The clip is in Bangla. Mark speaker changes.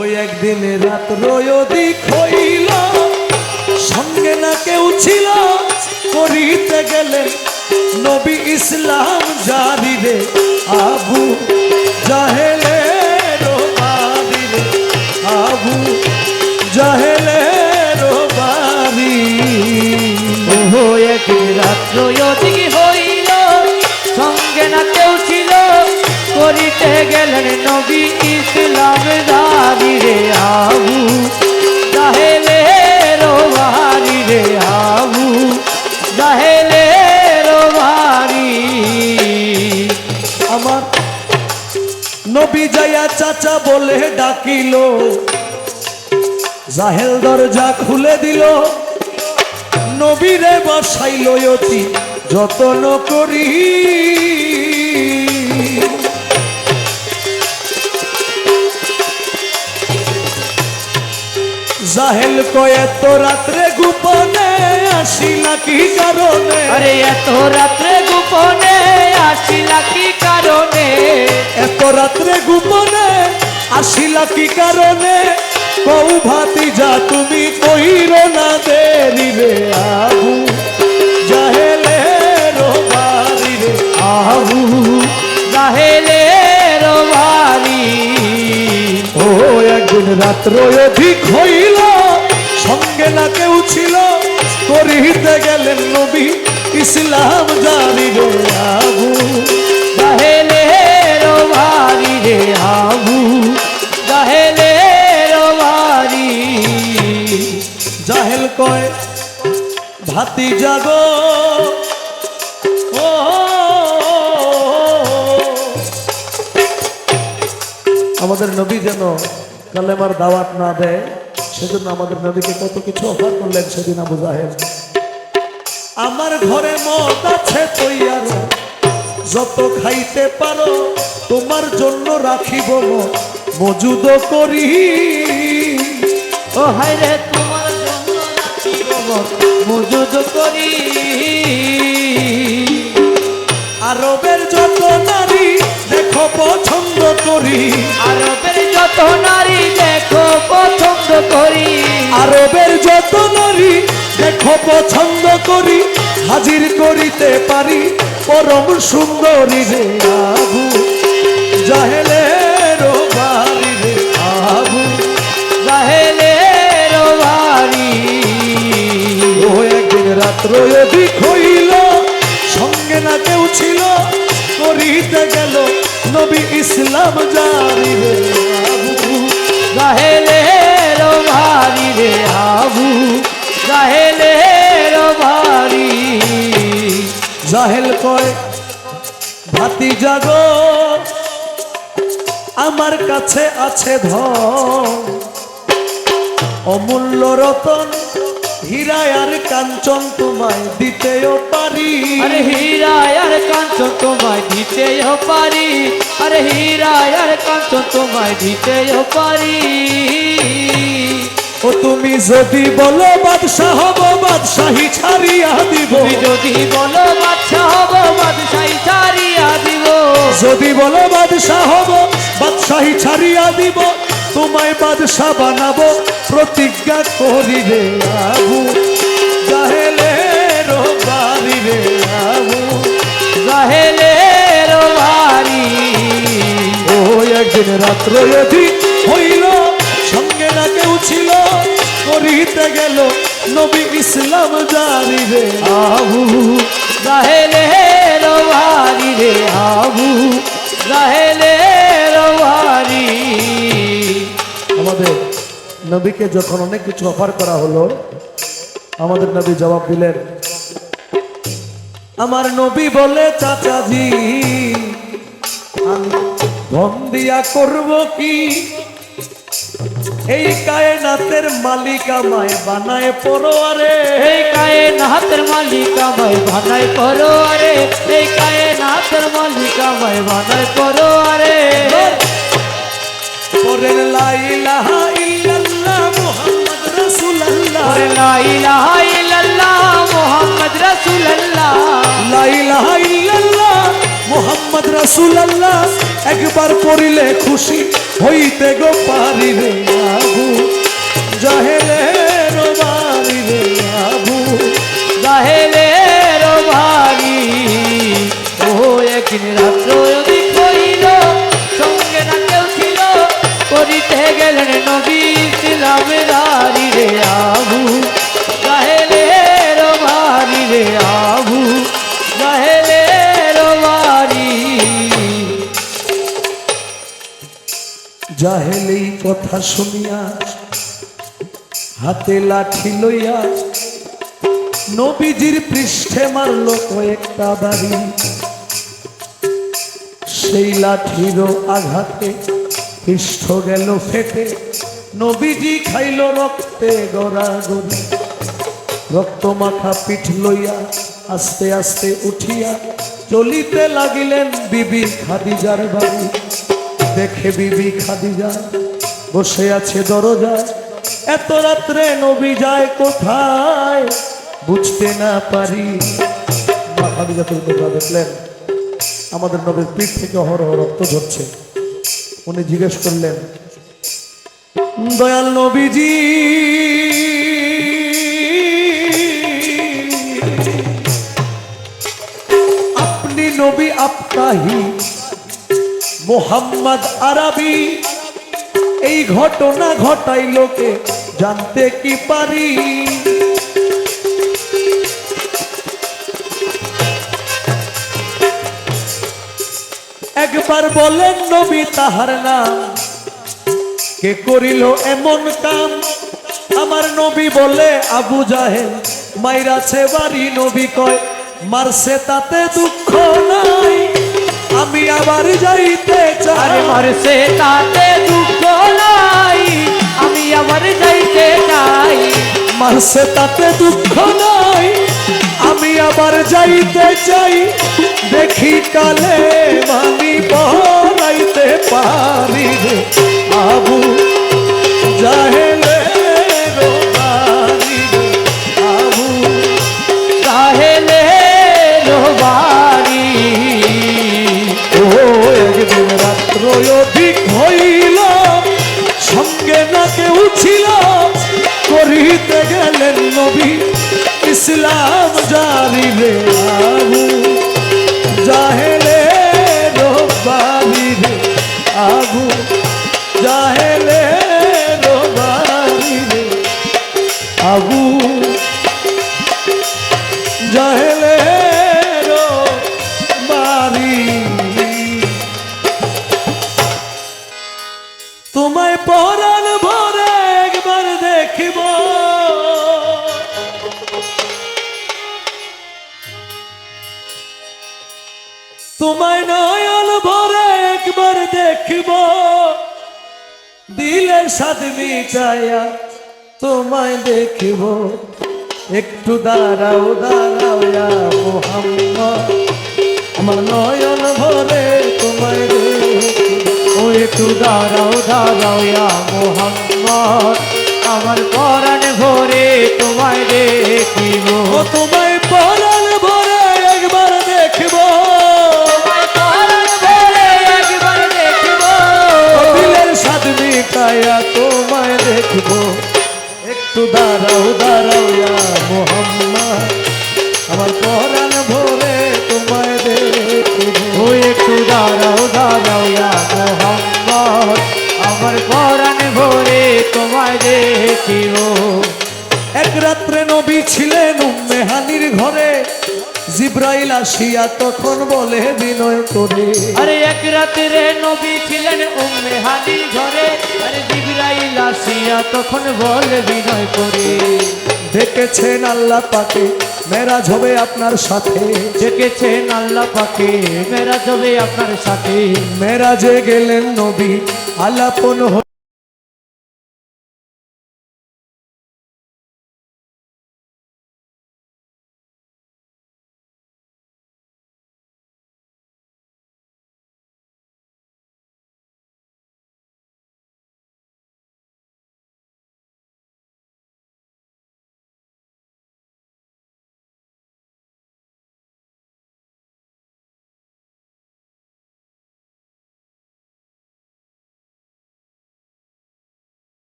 Speaker 1: ওই একদিন রাত রয়দিক হইল, সঙ্গে না কেউ ছিল, করিতে গেলে নবী ইসলাম জারি রে, আবু জাহেলে রে বাড়ি।
Speaker 2: করিতে গেলেন নবী ইসলাম দাবি রে আবু। জাহেলে রোবারি রে আবু। জাহেলে রোবারি
Speaker 1: আমার নবী যাইয়া চাচা বলে ডাকিল। জাহেল দরজা খুলে দিল। নবীরে বসাইল অতি যতন করি। জাহেল কয়ে তো রাত্রে গোপনে আসিলা কি কারণে?
Speaker 2: আরে এত রাত্রে গোপনে আসিলা কি কারণে?
Speaker 1: এত রাত্রে গোপনে আসিলা কি কারণে? কৌ ভাতি যা তুমি কইর না দেরি রে আবু? জাহেলে রোবারি রে
Speaker 2: আহু জাহেলে রোবারি
Speaker 1: ও একদিন রাত্র অধিক হইল সঙ্গে না কেউ ছিল। করিতে গেলেন নবী ইসলাম জানি রে আবু।
Speaker 2: জাহেলে রোবারি রে আবু। জাহেলে রোবারি
Speaker 1: জাহেল কয় ভাতি জাগো ও। আমাদের নবী যেন কালেমার দাওয়াত না দেয়। সেজন্য আমাদের নবীকে কত কিছু অফার করলেন সেদিন আবু জাহেল। আমার ঘরে মত আছে তৈয়ার যত খাইতে পারো তোমার জন্য রাখিব মজুদ করি।
Speaker 2: ও হায়রে তোমার জন্য রাখিব মজুদ করি।
Speaker 1: আরবের যত নারী দেখো পছন্দ করি।
Speaker 2: আরবের যত নারী দেখো পছন্দ করি।
Speaker 1: আরবের যত নারী দেখো পছন্দ করি হাজির করিতে পারি পরম সুন্দরী রে আবু। জাহেলের বাড়ি রে আবু।
Speaker 2: জাহেলে রোবারি
Speaker 1: ও একদিন রাত্র অধিক হইল সঙ্গে না কেউ ছিল করিতে গেল নবী ইসলাম জানি রে আবু।
Speaker 2: জাহেলে রোবারি রে আবু। জাহেলে রোবারি
Speaker 1: জাহেল কয় ভাতি জাগ আমার কাছে আছে ধন। অমূল্য রতন হীরা আর কাঞ্চন তোমায় দিতেও পারি।
Speaker 2: আরে হীরা আর কাঞ্চন তোমায় দিতেও পারি। আরে হীরা আর কাঞ্চন তোমায় দিতেও পারি।
Speaker 1: ও তুমি যদি বলো বাদশাহ হব বাদশাহী ছাড়িয়া দিব।
Speaker 2: যদি বলো বাচ্চা হব বাদশাহী ছাড়িয়া দিব।
Speaker 1: যদি বলো বাদশাহ হব বাদশাহী ছাড়িয়া দিব। তোমায় বাদশাহ বানাবো প্রতিজ্ঞা করি রে আবু জাহেলে বাড়ি রে আবু
Speaker 2: জাহেলে রোবারি।
Speaker 1: ও একদিন রাত্র অধিক হইল সঙ্গে না কেউ ছিল করিতে গেল নবী ইসলাম জানি রে
Speaker 2: আবু জাহেলে রোবারি রে আবু জাহেলে
Speaker 1: নবীকে যখন অনেক কিছু অফার করা হলো আমাদের নবী জবাব দিলেন আমার নবী বলে চাচাজি আমি ধন দিয়া করব কি? এই কায়নাতের মালিক আমায় বানায় পড়োয়ারে
Speaker 2: এই কায়ে নাহাতের মালিক আমায় বানাই করো আরে এই কায়ে নাহাতের মালিক আমায় করো আরে
Speaker 1: পরেন লাইলাহা ইল্লাল্লাহ মুহাম্মদ
Speaker 2: আর লা ইলাহা ইল্লাল্লাহ মুহাম্মদ রাসূলুল্লাহ
Speaker 1: লা ইলাহা ইল্লাল্লাহ মুহাম্মদ রাসূলুল্লাহ একবার পড়িলে খুশি হইতে গো পারি রে
Speaker 2: আবু। জাহেলে রো আবু। জাহেলে রো ও একদিন রাত্র
Speaker 1: জাহেলেই কথা শুনিয়া, হাতে লাঠি লইয়া নবীজির পৃষ্ঠে মারল কয়েকটা বাড়ি। সেই লাঠির আঘাতে পৃষ্ঠ গেল ফেটে, নবীজি খাইল রক্তে গড়াগড়ি রক্ত মাখা পিঠ লইয়া আস্তে আস্তে উঠিয়া চলিতে লাগিলেন বিবি খাদিজার বাড়ি। দেখে বিবি খাদি খাদিজা বসে আছে দরজায় এত রাত্রে নবী যায় কোথায় বুঝতে না পারি। দেখলেন, আমাদের নবীর পিঠ থেকে অহরহ রক্ত ঝরছে। উনি জিজ্ঞেস করলেন, দয়াল নবীজি, আপনি নবী আপতাহি মোহাম্মদ আরবি। এই ঘটনা ঘটাই লোকে জানতে কি পারি? একবার বলেন নবী তাহার নাম। কে করিল এমন কাম? আমার নবী বলে, আবু জাহেল মাইরাছে বাড়ি। নবী কয়, মারছে তাতে দুঃখ নাই আমি আবার যাইতে
Speaker 2: আরে
Speaker 1: চাই
Speaker 2: মারছে তাতে দুঃখ নাই আমি আবার যাইতে চাই।
Speaker 1: মারছে তাতে দুঃখ নাই আমি আবার যাইতে চাই। দেখি কালে মানি পড়াইতে পারি রে আবু ইসলাম জারি রে সাথে মিটাইয়া তোমায় দেখিব। একটু দাঁড়াও দাঁড়াও ইয়া মোহাম্মদ। আমার নয়ন ভরে তোমায়
Speaker 2: ও, একটু দাঁড়াও দাঁড়াও মোহাম্মদ। আমার পরাণ ভরে তোমায় দেখিব।
Speaker 1: তোমায় দেখব। একটু দাঁড়াও দাঁড়াও মোহাম্মা আমার পরাণ জিব্রাইল আসিয়া তখন বলে বিনয় করে।
Speaker 2: আরে এক নবী ছিলেন উম্মে হানির ঘরে আরে জিবরাইল আসিয়া তখন বলে বিনয় করে।
Speaker 1: দেখেছেন আল্লাহ পাকে মেরাজ হবে আপনার সাথে।
Speaker 2: ডেকেছেন আল্লাহ পাকে মেরা যাবে আপনার সাথে।
Speaker 1: মেরাজে গেলেন নবী আলাপন